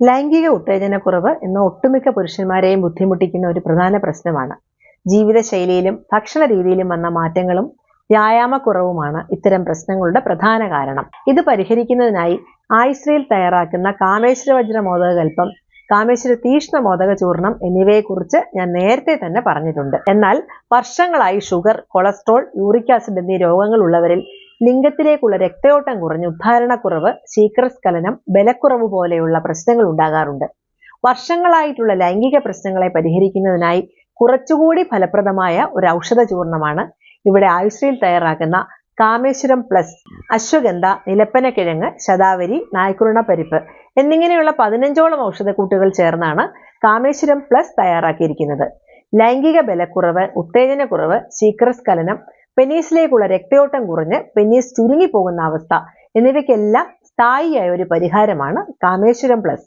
ലൈംഗിക ഉത്തേജനക്കുറവ് എന്ന ഒട്ടുമിക്ക പുരുഷന്മാരെയും ബുദ്ധിമുട്ടിക്കുന്ന ഒരു പ്രധാന പ്രശ്നമാണ്. ജീവിതശൈലിയിലും ഭക്ഷണ രീതിയിലും വന്ന മാറ്റങ്ങളും വ്യായാമക്കുറവുമാണ് ഇത്തരം പ്രശ്നങ്ങളുടെ പ്രധാന കാരണം. ഇത് പരിഹരിക്കുന്നതിനായി ആയുശ്രീയിൽ തയ്യാറാക്കുന്ന കാമേശ്വര വജ്ര മോദകൽപ്പം കാമേശ്വര തീഷ്ണ മോദക ചൂർണം എന്നിവയെക്കുറിച്ച് ഞാൻ നേരത്തെ തന്നെ പറഞ്ഞിട്ടുണ്ട്. എന്നാൽ വർഷങ്ങളായി ഷുഗർ കൊളസ്ട്രോൾ യൂറിക് ആസിഡ് എന്നീ രോഗങ്ങൾ ഉള്ളവരിൽ ലിംഗത്തിലേക്കുള്ള രക്തയോട്ടം കുറഞ്ഞ് ഉദ്ധാരണക്കുറവ് ശീക്രസ്ഖലനം ബലക്കുറവ് പോലെയുള്ള പ്രശ്നങ്ങൾ ഉണ്ടാകാറുണ്ട്. വർഷങ്ങളായിട്ടുള്ള ലൈംഗിക പ്രശ്നങ്ങളെ പരിഹരിക്കുന്നതിനായി കുറച്ചുകൂടി ഫലപ്രദമായ ഒരു ഔഷധ ചൂർണമാണ് ഇവിടെ ആയുശ്രീയിൽ തയ്യാറാക്കുന്ന കാമേശ്വരം പ്ലസ് അശ്വഗന്ധ നിലപ്പനക്കിഴങ്ങ് ശതാവരി നായ്ക്കുരുണ പരിപ്പ് എന്നിങ്ങനെയുള്ള പതിനഞ്ചോളം ഔഷധക്കൂട്ടുകൾ ചേർന്നാണ് കാമേശ്വരം പ്ലസ് തയ്യാറാക്കിയിരിക്കുന്നത്. ലൈംഗിക ബലക്കുറവ് ഉത്തേജനക്കുറവ് ശീഘ്രസ്ഖലനം പെനീസിലേക്കുള്ള രക്തയോട്ടം കുറഞ്ഞ് പെനീസ് ചുരുങ്ങിപ്പോകുന്ന അവസ്ഥ എന്നിവയ്ക്കെല്ലാം സ്ഥായിയായ ഒരു പരിഹാരമാണ് കാമേശ്വരം പ്ലസ്.